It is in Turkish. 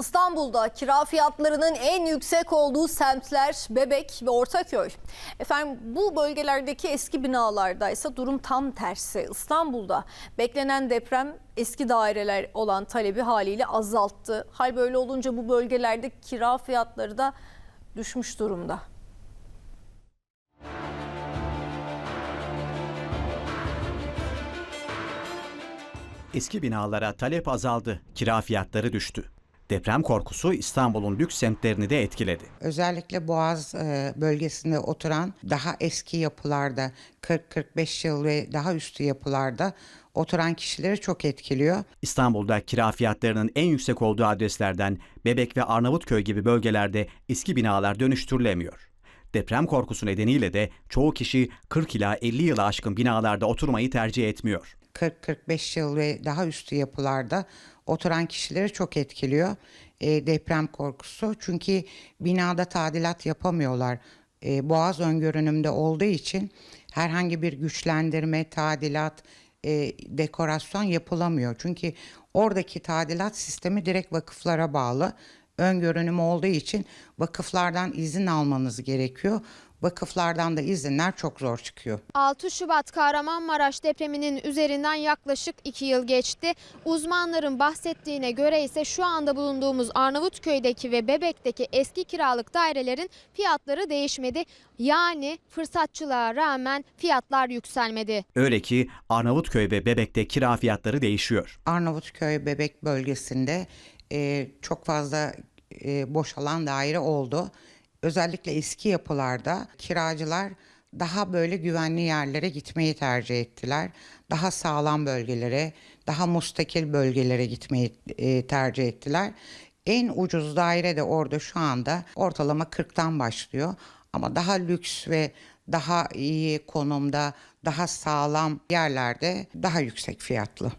İstanbul'da kira fiyatlarının en yüksek olduğu semtler Bebek ve Ortaköy. Efendim bu bölgelerdeki eski binalarda ise durum tam tersi. İstanbul'da beklenen deprem eski daireler olan talebi haliyle azalttı. Hal böyle olunca bu bölgelerde kira fiyatları da düşmüş durumda. Eski binalara talep azaldı, kira fiyatları düştü. Deprem korkusu İstanbul'un lüks semtlerini de etkiledi. Özellikle Boğaz e, bölgesinde oturan daha eski yapılarda 40-45 yıl ve daha üstü yapılarda oturan kişileri çok etkiliyor. İstanbul'da kira fiyatlarının en yüksek olduğu adreslerden Bebek ve Arnavutköy gibi bölgelerde eski binalar dönüştürülemiyor. Deprem korkusu nedeniyle de çoğu kişi 40 ila 50 yılı aşkın binalarda oturmayı tercih etmiyor. 40-45 yıl ve daha üstü yapılarda oturan kişileri çok etkiliyor e, deprem korkusu. Çünkü binada tadilat yapamıyorlar. E, Boğaz öngörünümde olduğu için herhangi bir güçlendirme, tadilat, e, dekorasyon yapılamıyor. Çünkü oradaki tadilat sistemi direkt vakıflara bağlı. Öngörünüm olduğu için vakıflardan izin almanız gerekiyor. Vakıflardan da izinler çok zor çıkıyor. 6 Şubat Kahramanmaraş depreminin üzerinden yaklaşık 2 yıl geçti. Uzmanların bahsettiğine göre ise şu anda bulunduğumuz Arnavutköy'deki ve Bebek'teki eski kiralık dairelerin fiyatları değişmedi. Yani fırsatçılığa rağmen fiyatlar yükselmedi. Öyle ki Arnavutköy ve Bebek'te kira fiyatları değişiyor. Arnavutköy Bebek bölgesinde e, çok fazla e, boşalan daire oldu. Özellikle eski yapılarda kiracılar daha böyle güvenli yerlere gitmeyi tercih ettiler. Daha sağlam bölgelere, daha mustakil bölgelere gitmeyi e, tercih ettiler. En ucuz daire de orada şu anda ortalama 40'tan başlıyor. Ama daha lüks ve daha iyi konumda, daha sağlam yerlerde daha yüksek fiyatlı.